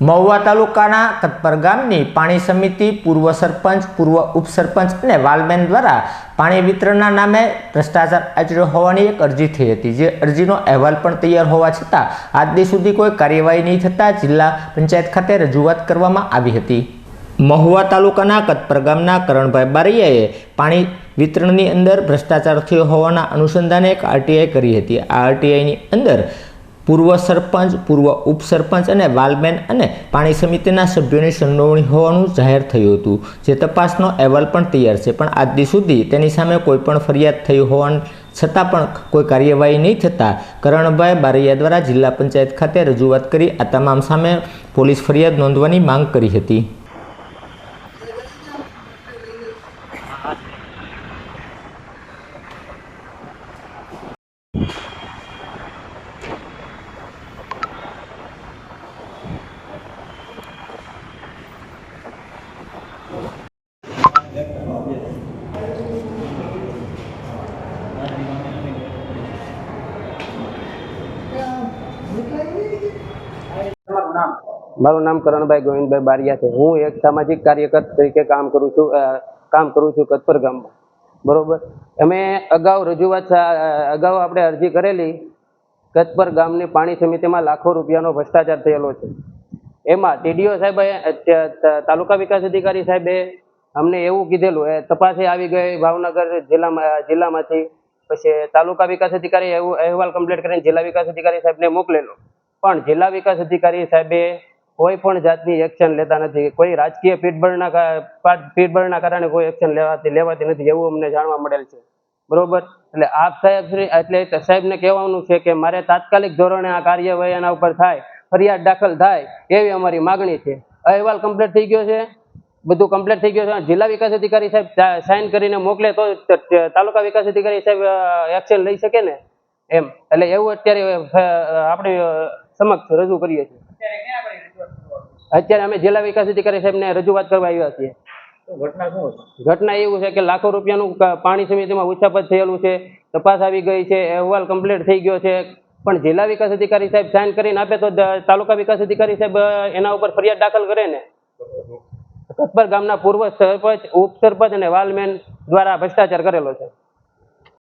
મહુવા તાલુકાના કતપર ગામની પાણી સમિતિ, પૂર્વ સરપંચ, પૂર્વ ઉપસરપંચ અને વાલબેન દ્વારા પાણી વિતરણના નામે ભ્રષ્ટાચાર આચર્યો હોવાની એક અરજી થઈ હતી. જે અરજીનો અહેવાલ પણ તૈયાર હોવા છતાં આજ દી સુધી કોઈ કાર્યવાહી નહીં થતાં જિલ્લા પંચાયત ખાતે રજૂઆત કરવામાં આવી હતી. મહુવા તાલુકાના કતપર ગામના કરણભાઈ બારૈયાએ પાણી વિતરણની અંદર ભ્રષ્ટાચાર થયો હોવાના અનુસંધાને એક આરટીઆઈ કરી હતી. આ આરટીઆઈની અંદર પૂર્વ સરપંચ, પૂર્વ ઉપસરપંચ અને વાલબેન અને પાણી સમિતિના સભ્યોની સંડોવણી હોવાનું જાહેર થયું હતું. જે તપાસનો અહેવાલ પણ તૈયાર છે. પણ આજ સુધી તેની સામે કોઈ પણ ફરિયાદ થઈ હોવા છતાં પણ કોઈ કાર્યવાહી નહીં થતાં કરણભાઈ બારૈયા દ્વારા જિલ્લા પંચાયત ખાતે રજૂઆત કરી આ તમામ સામે પોલીસ ફરિયાદ નોંધવાની માંગ કરી હતી. મારું નામ કરણભાઈ ગોવિંદભાઈ બારિયા છે. હું એક સામાજિક કાર્યકર તરીકે કામ કરું છું કામ કરું છું કતપર ગામમાં. બરોબર? અમે અગાઉ રજૂઆત અગાઉ આપણે અરજી કરેલી કતપર ગામની પાણી સમિતિમાં લાખો રૂપિયાનો ભ્રષ્ટાચાર થયેલો છે. એમાં ટીડીઓ સાહેબે તાલુકા વિકાસ અધિકારી સાહેબે અમને એવું કીધેલું, એ, તપાસે આવી ગઈ ભાવનગર જિલ્લામાં, જિલ્લામાંથી પછી તાલુકા વિકાસ અધિકારી અહેવાલ કમ્પ્લીટ કરીને જિલ્લા વિકાસ અધિકારી સાહેબને મોકલેલો પણ જિલ્લા વિકાસ અધિકારી સાહેબે કોઈ પણ જાતની એક્શન લેતા નથી. કોઈ રાજકીય પીઠબળના પીઠબળના કારણે કોઈ એક્શન લેવાતી લેવાતી નથી એવું અમને જાણવા મળેલ છે. બરોબર? એટલે આપ સાહેબ એટલે સાહેબને કહેવાનું છે કે મારે તાત્કાલિક ધોરણે આ કાર્યવાહી એના ઉપર થાય, ફરિયાદ દાખલ થાય, એવી અમારી માગણી છે. અહેવાલ કમ્પ્લીટ થઈ ગયો છે? બધું કમ્પ્લીટ થઈ ગયું છે. જિલ્લા વિકાસ અધિકારી સાહેબ સાઇન કરીને મોકલે તો તાલુકા વિકાસ અધિકારી સાહેબ એક્શન લઈ શકે ને? એમ. એટલે એવું અત્યારે આપણે સમક્ષ રજૂ કરીએ છીએ. અત્યારે અમે જિલ્લા વિકાસ અધિકારી સાહેબને રજૂઆત કરવા આવ્યા છીએ. ઘટના એવું છે કે લાખો રૂપિયાનું પાણી સમિતિમાં ઉચ્ચાપત થયેલું છે તપાસ આવી ગઈ છે અહેવાલ કમ્પ્લીટ થઈ ગયો છે. પણ જિલ્લા વિકાસ અધિકારી સાહેબ સાઇન કરીને આપે તો તાલુકા વિકાસ અધિકારી સાહેબ એના ઉપર ફરિયાદ દાખલ કરે ને? કતપર ગામના પૂર્વ સરપંચ ઉપસરપંચ અને વાલમેન દ્વારા ભ્રષ્ટાચાર કરેલો છે.